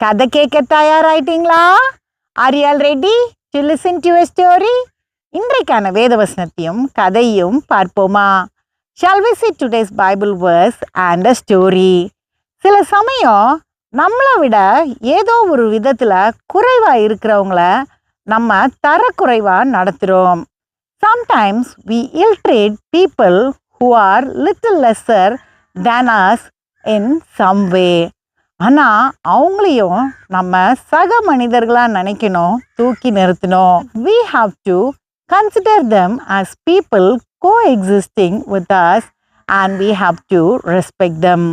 கதை கேட்க தயாராயிட்டீங்களா? Are you all ready to listen to story இன்றைக்கான வேதவசனத்தையும் கதையும் பார்ப்போமா? Shall we see today's Bible verse and a story சில சமயம் நம்மளை விட ஏதோ ஒரு விதத்தில் குறைவாக இருக்கிறவங்கள நம்ம தரக்குறைவாக நடத்துகிறோம் sometimes we illtreat people who are little lesser than us in some way ஆனால் அவங்களையும் நம்ம சக மனிதர்களாக நினைக்கணும் தூக்கி நிறுத்தணும் we have to consider them as people coexisting with us and we have to respect them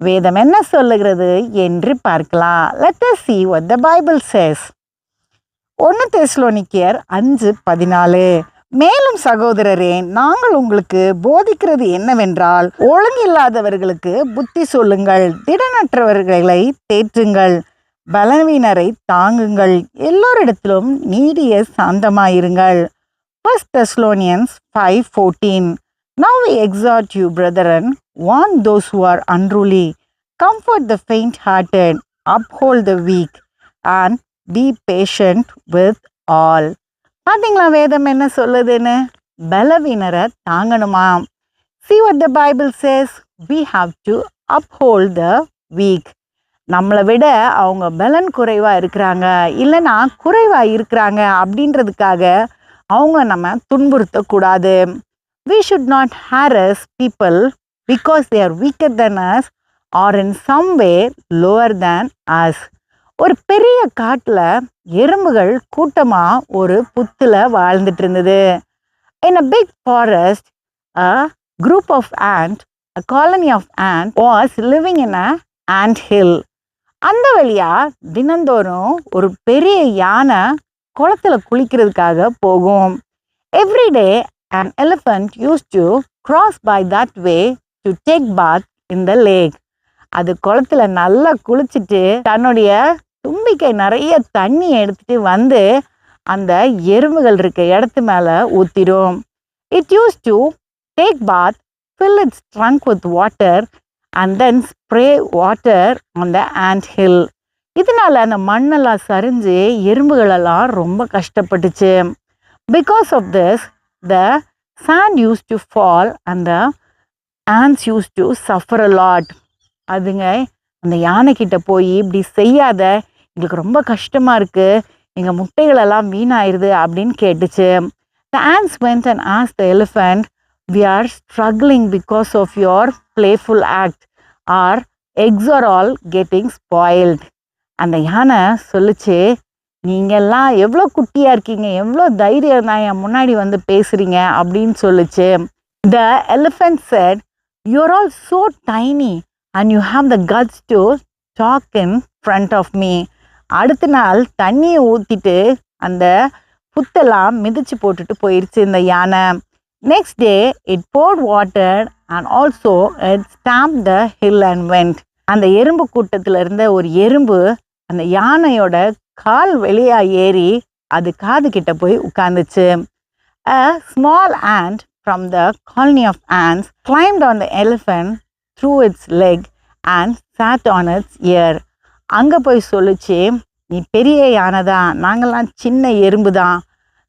வேதம் என்ன சொல்லுகிறது என்று பார்க்கலாம் let us see what the Bible says ஒன்று தெஸ்லோனிக்கியர் அஞ்சு பதினாலு மேலும் சகோதரரே நாங்கள் உங்களுக்கு போதிக்கிறது என்னவென்றால் ஒழுங்கில்லாதவர்களுக்கு புத்தி சொல்லுங்கள் திடனற்றவர்களை தேற்றுங்கள் பலவீனரை தாங்குங்கள் எல்லோரிடத்திலும் நீடிய சாந்தமாயிருங்கள். First Thessalonians five fourteen now we exhort you brethren warn those who are unruly comfort the faint hearted uphold the weak and be patient with all பார்த்தீங்களா வேதம் என்ன சொல்லுதுன்னு பலவீனரை தாங்கணுமா see what the Bible says we have to uphold the weak நம்மளை விட அவங்க பலன் குறைவாக இருக்கிறாங்க இல்லைன்னா குறைவாக இருக்கிறாங்க அப்படின்றதுக்காக அவங்கள நம்ம துன்புறுத்தக்கூடாது we should not harass people because they are weaker than us are in some way lower than us ஒரு பெரிய காட்டில் எறும்புகள் கூட்டமாக ஒரு புத்தில் வாழ்ந்துட்டு இருந்தது in a big forest a group of ant a colony of ant was living in a ant hill அந்த வழியா தினந்தோறும் ஒரு பெரிய யானை குளத்துல குளிக்கிறதுக்காக போகும். Everyday an elephant use to cross by that way to take bath in the lake அது குளத்துல நல்லா குளிச்சுட்டு தன்னுடைய தும்பிக்கை நிறைய தண்ணி எடுத்துட்டு வந்து அந்த எறும்புகள் இருக்க இடத்து மேலே ஊற்றிடும் it use to take bath fill its trunk with water and then spray water on the ant hill இதனால அந்த மண்ணெல்லாம் சரிஞ்சு எறும்புகளெல்லாம் ரொம்ப கஷ்டப்பட்டுச்சு. Because of this the sand use to fall அந்த the use to suffer a அதுங்க அந்த யானைக்கிட்ட போய் இப்படி செய்யாத எங்களுக்கு ரொம்ப கஷ்டமாக இருக்குது எங்கள் முட்டைகளெல்லாம் வீணாயிருது அப்படின்னு கேட்டுச்சு. The ants went and as the elephant we are struggling because of your playful act are X are all getting spoiled அந்த யானை சொல்லிச்சு நீங்கள்லாம் எவ்வளோ குட்டியாக இருக்கீங்க? எவ்வளோ தைரியம் தான் என் முன்னாடி வந்து பேசுகிறீங்க அப்படின்னு சொல்லுச்சு. The elephant said you're all so tiny and you have the guts to talk in front of me அடுத்த நாள் தண்ணியை ஊற்றிட்டு அந்த புத்தெல்லாம் மிதிச்சு போட்டுட்டு போயிடுச்சு இந்த யானை. Next day it poured water and also it stamp the hill and went அந்த எறும்பு கூட்டத்தில் இருந்த ஒரு எறும்பு அந்த யானையோட கால் வெளியாக ஏறி அது காது கிட்ட போய் உட்காந்துச்சு a small ant from the colony of ants climbed on the elephant through its leg and sat on its ear அங்கே போய் சொல்லுச்சு நீ பெரிய யானை தான் நாங்கள்லாம் சின்ன எறும்பு தான்.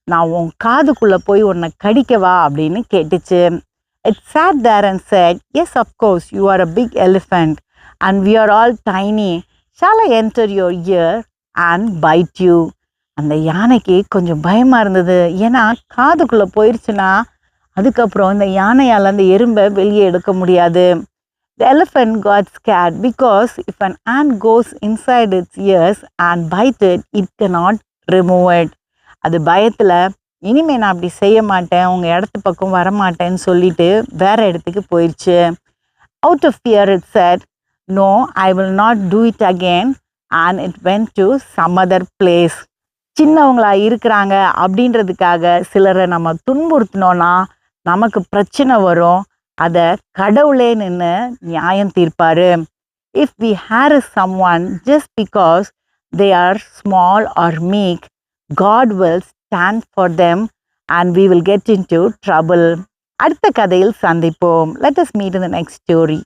நான் உன் காதுக்குள்ளே போய் உன்னை கடிக்கவா அப்படின்னு கேட்டுச்சு. It sat there and said yes of course you are a big elephant and we are all tiny shall I enter your ear and bite you அந்த யானைக்கு கொஞ்சம் பயமாக இருந்தது. ஏன்னா காதுக்குள்ளே போயிடுச்சுன்னா அதுக்கப்புறம் இந்த யானையால் அந்த எறும்பை வெளியே எடுக்க முடியாது. The elephant got scared because if an ant goes inside its ears and bites it, it cannot remove it. அது பயத்தில் இனிமே நான் அப்படி செய்ய மாட்டேன் உங்கள் இடத்து பக்கம் வரமாட்டேன்னு சொல்லிட்டு வேற இடத்துக்கு போயிடுச்சு out of fear it said no I will not do it again and it went to some other place சின்னவங்களா இருக்கிறாங்க அப்படின்றதுக்காக சிலரை நம்ம துன்புறுத்தினோன்னா நமக்கு பிரச்சனை வரும். அதை கடவுளே நின்று நியாயம் தீர்ப்பாரு. If we hurt someone just because they are small or meek God will stand for them and we will get into trouble அடுத்த கதையில் சந்திப்போம். Let us meet in the next story